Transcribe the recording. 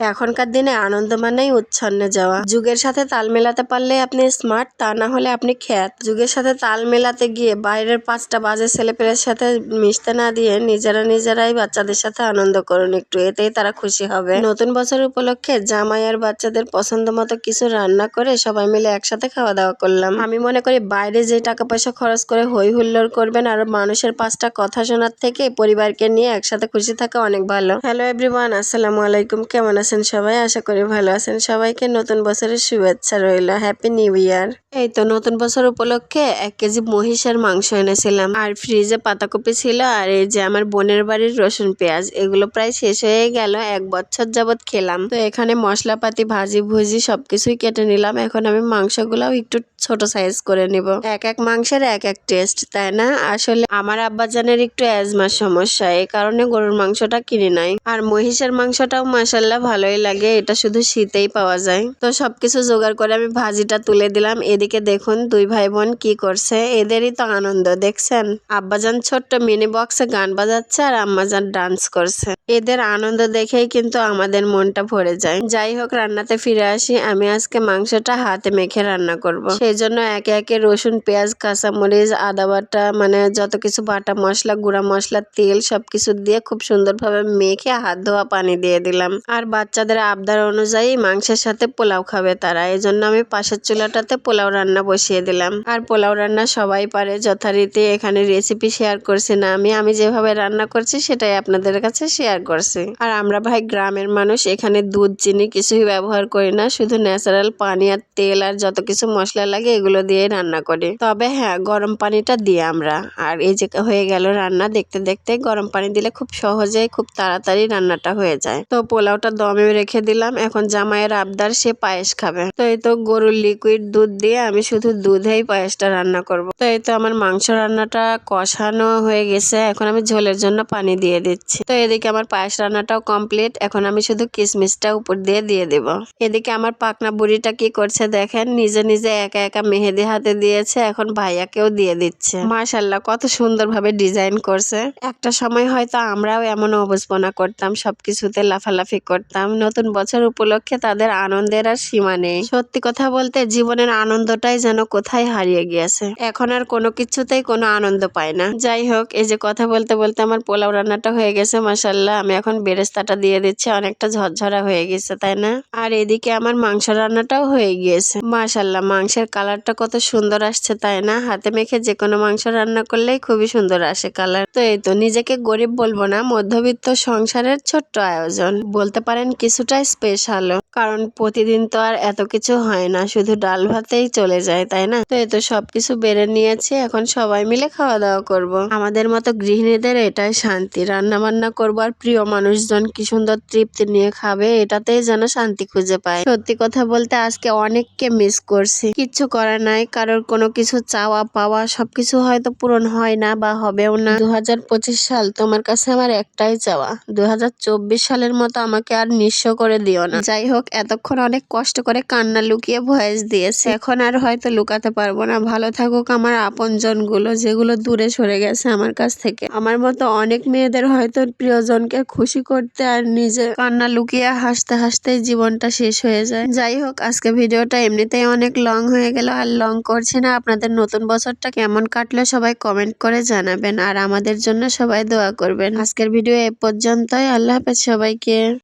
এখনকার দিনে আনন্দ মানেই উচ্ছন্নে যাওয়া। যুগের সাথে তাল মেলাতে পারলে আপনি স্মার্ট তা না হলে আপনি খ্যাত। যুগের সাথে তাল মেলাতে গিয়ে বাইরের পাঁচটা বাজে ছেলেপেলের সাথে মিশতে না দিয়ে নিজেরা নিজেরাই বাচ্চাদের সাথে আনন্দ করুন একটু, এতেই তারা খুশি হবে। নতুন বছর উপলক্ষে জামাই আর বাচ্চাদের পছন্দ মতো কিছু রান্না করে সবাই মিলে একসাথে খাওয়া দাওয়া করলাম। আমি মনে করি বাইরে যে টাকা পয়সা খরচ করে হই হুল্লোড় করবেন আর মানুষের পাঁচটা কথা শোনার থেকে পরিবারকে নিয়ে একসাথে খুশি থাকা অনেক ভালো। হ্যালো এভরিওয়ান, আসসালামু আলাইকুম। কেমন আছেন? সবাই? আশা করি ভালো আছেন। সবাইকে নতুন বছরের শুভেচ্ছা রইল। হ্যাপি নিউ ইয়ার এই তো নতুন বছর উপলক্ষে এক কেজি মহিষের মাংস এনেছিলাম। আর ফ্রিজে পাতাকপি ছিল আর এই যে আমার বোনের বাড়ির রসুন পেঁয়াজ, এগুলো প্রায় শেষ হয়ে গেল। এক বছর যাবত খেলাম। তো এখানে মশলাপাতি, ভাজি ভুজি সবকিছুই কেটে নিলাম। এখন আমি মাংসগুলাও একটু ছোট সাইজ করে নিব। এক এক মাংসের এক এক টেস্ট তাই না? আসলে আমার আব্বাজানের একটু অ্যাজমার সমস্যা। এই কারণে গরুর মাংসটা কিনে নাই। আর মহিষের মাংসটাও মাসাল্লাহ ভালোই লাগে, এটা শুধু শীতেই পাওয়া যায়। তো সবকিছু জোগাড় করে আমি ভাজিটা তুলে দিলাম। এদিকে দেখুন, দুই ভাই বোন কি করছে। এদেরই তো আনন্দ, দেখছেন? আব্বাজান ছোট্ট মিনি বক্সে গান বাজাচ্ছে আর আম্মাজান ডান্স করছে। এদের আনন্দ দেখেই কিন্তু আমাদের মনটা ভরে যায়। যাই হোক, রান্নাতে ফিরে আসি। আমি আজকে মাংসটা হাতে মেখে রান্না করব। সেই জন্য একে একে রসুন, পেঁয়াজ, কাঁচামরিচ, আদা বাটা মানে যত কিছু বাটা মশলা, গুঁড়া মশলা, তেল সবকিছু দিয়ে খুব সুন্দরভাবে মেখে হাত ধোয়া পানি দিয়ে দিলাম। আর বাচ্চাদের আবদার অনুযায়ী মাংসের সাথে পোলাও খাবে তারা। এই জন্য আমি পাশের চুলাটাতে পোলাও রান্না বসিয়ে দিলাম। আর পোলাও রান্না সবাই পারে যথারীতি এখানে রেসিপি শেয়ার করছি না আমি। আমি যেভাবে রান্না করছি সেটাই আপনাদের কাছে শেয়ার করছি। আর আমরা ভাই গ্রামের মানুষ, এখানে দুধ, চিনি কিছুই ব্যবহার করি না। শুধু ন্যাচারাল পানি আর তেল আর যত কিছু মশলা লাগে এগুলো দিয়ে রান্না করি। তবে হ্যাঁ গরম পানিটা দিই আমরা। আর এই যে হয়ে গেল রান্না, দেখতে দেখতে গরম পানি দিলে খুব সহজেই খুব তাড়াতাড়ি রান্নাটা হয়ে যায়। তো পোলাওটা দমে রেখে দিলাম। এখন জামাইয়ের আবদার, সে পায়েস খাবে। তো এই তো গরুর লিকুইড দুধ দিয়ে আমি শুধু দুধেই পায়েসটা রান্না করব। তো এই তো আমার মাংস রান্নাটা কষানো হয়ে গেছে। এখন আমি ঝোলের জন্য পানি দিয়ে দিচ্ছি। তো এদিকে আমার পায়েস রান্নাটাও কমপ্লিট এখন আমি শুধু কিশমিশটা উপর দিয়ে দিয়ে দেব। এদিকে আমার পাকনা বুড়িটা কি করছে দেখেন? নিজে নিজে একা একা মেহেদি হাতে দিয়েছে। এখন ভাইয়াকেও দিয়ে দিচ্ছে। মাশাল্লাহ কত সুন্দরভাবে ডিজাইন করছে। একটা সময় হয়তো আমরাও এমন অবস্পনা করতাম, সবকিছুতে লাফালাফি করতাম। নতুন বছর উপলক্ষে তাদের আনন্দের আর সীমা নেই। সত্যি কথা বলতে জীবনের আনন্দটাই যেন কোথায় হারিয়ে গিয়েছে। এখন আর কোনো কিছুতেই কোনো আনন্দ পায় না। যাই হোক, এই যে কথা বলতে বলতে আমার পোলাও রান্নাটা হয়ে গেছে মাসাল্লাহ আমি এখন বেরেস্তাটা দিয়ে দিচ্ছি, অনেকটা ঝরঝরা হয়ে গেছে, তাই না? আর এদিকে আমার মাংস রান্নাটাও হয়ে গিয়েছে। মাসাল্লাহ মাংসের কালারটা কত সুন্দর আসছে, তাই না? হাতে মেখে যে কোনো মাংস রান্না করলেই খুবই সুন্দর আসে কালার। তো এই তো, নিজেকে গরিব বলব না, মধ্যবিত্ত সংসারের ছোট্ট আয়োজন। বলতে পারেন কিছুটা স্পেশালও কারণ প্রতিদিন তো আর এত কিছু হয় না, শুধু ডাল ভাতেই চলে যায়, তাই না? তো এতো তো সবকিছু বেড়ে নিয়েছি, এখন সবাই মিলে খাওয়া দাওয়া করব। আমাদের মতো গৃহিণীদের এটাই শান্তি রান্না বান্না করব আর প্রিয় মানুষজন কি সুন্দর তৃপ্তি নিয়ে খাবে, এটাতেই যেন শান্তি খুঁজে পায়। সত্যি কথা বলতে আজকে অনেককে মিস করছি। কিচ্ছু করার নাই, কারোর কোনো কিছু চাওয়া পাওয়া, সবকিছু হয়তো পূরণ হয় না বা হবেও না। দু হাজার পঁচিশ সাল তোমার কাছে আমার একটাই চাওয়া দুই হাজার চব্বিশ সালের মতো আমাকে আর নিঃস্ব করে দিও না। যাই হোক এতক্ষণ অনেক কষ্ট করে কান্না লুকিয়ে ভয়েস দিয়েছে। এখন আর হয়তো লুকাতে পারব না। ভালো থাকুক আমার আপনজনগুলো যেগুলো দূরে সরে গেছে আমার কাছ থেকে। আমার মতো অনেক মেয়েদের হয়তো প্রিয়জনকে খুশি করতে আর নিজে কান্না লুকিয়ে হাসতে হাসতেই জীবনটা শেষ হয়ে যায়। যাই হোক, আজকে ভিডিওটা এমনিতেই অনেক লং হয়ে গেল আর লং করছি না। আপনাদের নতুন বছরটা কেমন কাটলো সবাই কমেন্ট করে জানাবেন। আর আমাদের জন্য সবাই দোয়া করবেন। আজকের ভিডিও এ পর্যন্তই। আল্লাহ হাফেজ সবাইকে।